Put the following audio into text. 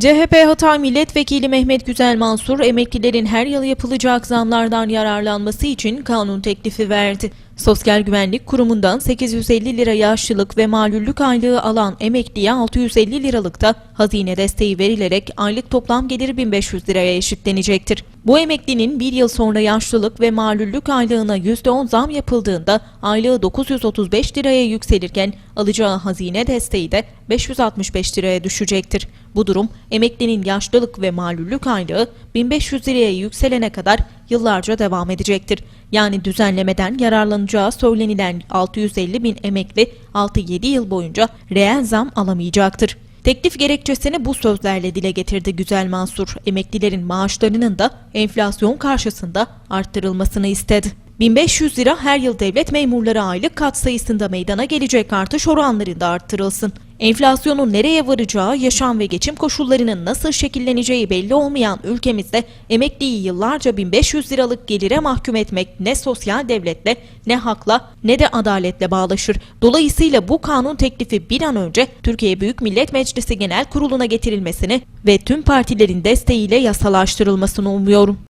CHP Hatay Milletvekili Mehmet Güzel Mansur, emeklilerin her yıl yapılacak zamlardan yararlanması için kanun teklifi verdi. Sosyal Güvenlik Kurumu'ndan 850 lira yaşlılık ve malüllük aylığı alan emekliye 650 liralık da hazine desteği verilerek aylık toplam geliri 1500 liraya eşitlenecektir. Bu emeklinin bir yıl sonra yaşlılık ve malüllük aylığına %10 zam yapıldığında aylığı 935 liraya yükselirken alacağı hazine desteği de 565 liraya düşecektir. Bu durum emeklinin yaşlılık ve malüllük aylığı 1500 liraya yükselene kadar yıllarca devam edecektir. Yani düzenlemeden yararlanacağı söylenilen 650 bin emekli 6-7 yıl boyunca reel zam alamayacaktır. Teklif gerekçesini bu sözlerle dile getirdi Güzel Mansur. Emeklilerin maaşlarının da enflasyon karşısında arttırılmasını istedi. 1500 lira her yıl devlet memurları aylık katsayısında meydana gelecek artış oranlarında arttırılsın. Enflasyonun nereye varacağı, yaşam ve geçim koşullarının nasıl şekilleneceği belli olmayan ülkemizde emekliyi yıllarca 1500 liralık gelire mahkum etmek ne sosyal devletle, ne hakla, ne de adaletle bağlaşır. Dolayısıyla bu kanun teklifi bir an önce Türkiye Büyük Millet Meclisi Genel Kurulu'na getirilmesini ve tüm partilerin desteğiyle yasalaştırılmasını umuyorum.